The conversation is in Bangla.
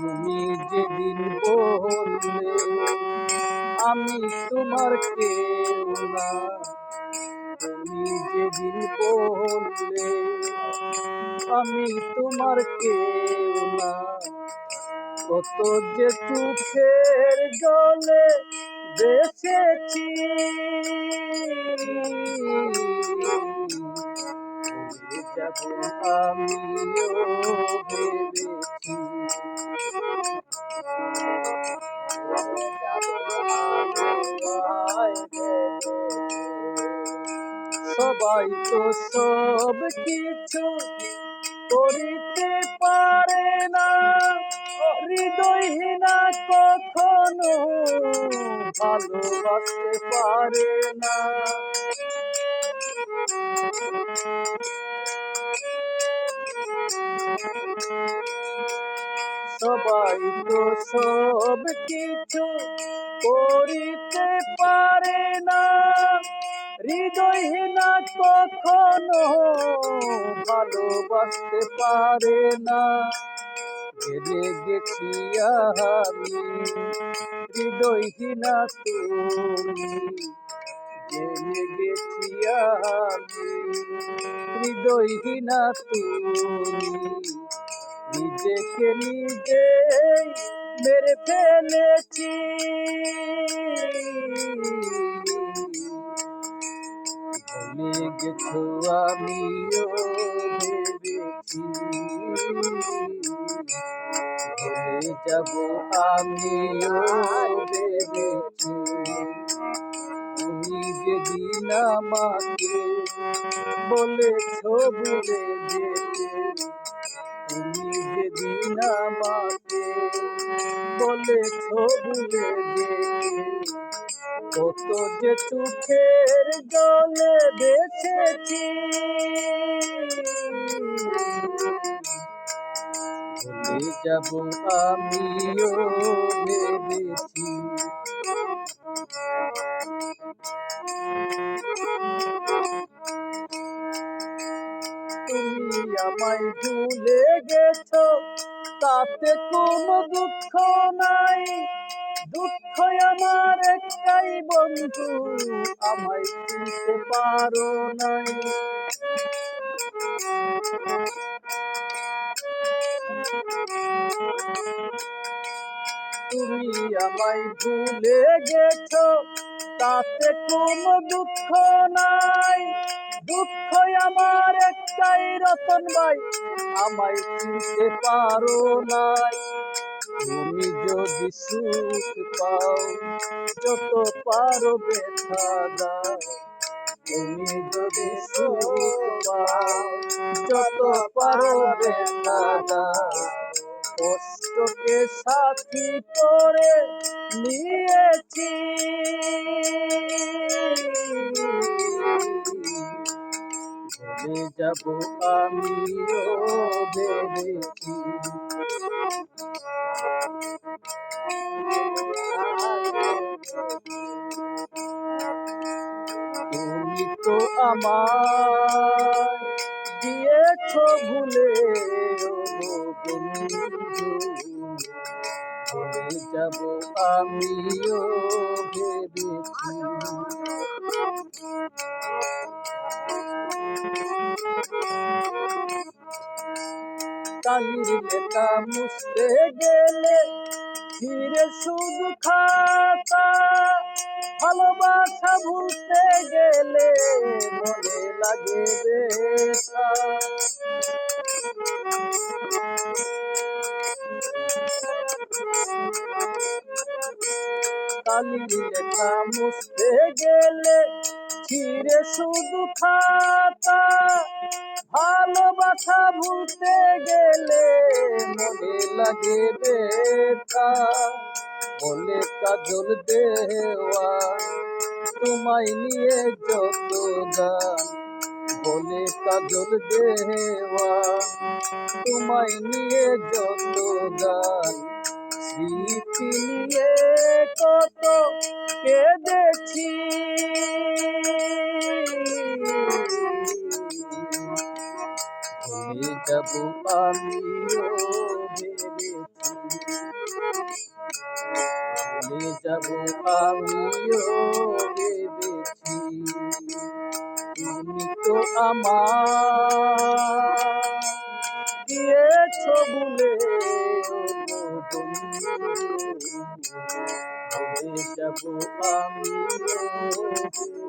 তুমি যেদিন বললে, আমি তোমার কেউ না। তুমি যেদিন বললে, আমি তোমার কেউ না। কত যে চোখের জলে বেসেছি যাব আমিও ভেবেছি। সবাই তো সব কিছু করিতে পারে না। হৃদয়হীনা কখনো ভালোবাসতে পারে না। সবাই তো সব কিছু করিতে পারে না। হৃদয়হীনা কখনো ভালোবাসতে পারে না। জেনে গেছি আমি হৃদয়হীনা তুমি। জেনে গেছি আমি হৃদয়হীনা তুমি। নিজেকে নিজে মেরে ফেলেছি। ভুলে গেছো আমিও যাব আমিও ভেবেছি। তুমি যেদিন আমাকে বলেছ ভুলে যেতে, তুমি যেদিন আমাকে বলেছ ভুলে যেতে। কত যে চোখের জলে বেছেছি যাব আমিও ভেবেছি। আমায় ভুলে গেছো, তাতে কোনো দুঃখ নাই। দুঃখ আমার একটাই বন্ধু, আমায় চিনতে পারো নাই। তুমি আমায় ভুলে গেছো, তাতে কোনো দুঃখ নাই। দুঃখ আমার একটাই রতন ভাই, আমায় চিনতে পারো নাই। যদি সুখ পাও। যত পারো ব্যথা দাও, তুমি যদি সুখ পাও। যত পারো ব্যথা দাও, কষ্টকে সাথী করে নিয়েছি। ভুলে যাব আমিও ভেবেছি। তুমি তো আমায় দিয়েছ ভুলে ভুলে যাব আমিও ভেবেছি। কালির লেখা মুছতে গেলে ফিরে শুধু খাতা ভালোবাসা ভুলতে গেলে মনে লাগে বেতা। লেখা মুছতে গেলে ছিঁড়ে শুধু খাতা, ভালোবাসা ভুলতে গেলে মনে লাগে বেতা বলে কাজল দেওয়া, তোমায় নিয়ে যত গান। বলে কাজল দেওয়া, তোমায় নিয়ে যত গান। স্মৃতি নিয়ে কত কেঁদেছি। ভুলে যাব আমিও ভেবেছি। ভুলে যাব আমিও ভেবেছি। তুমি তো আমার দিয়েছ ভুলে যাব ভেবেছি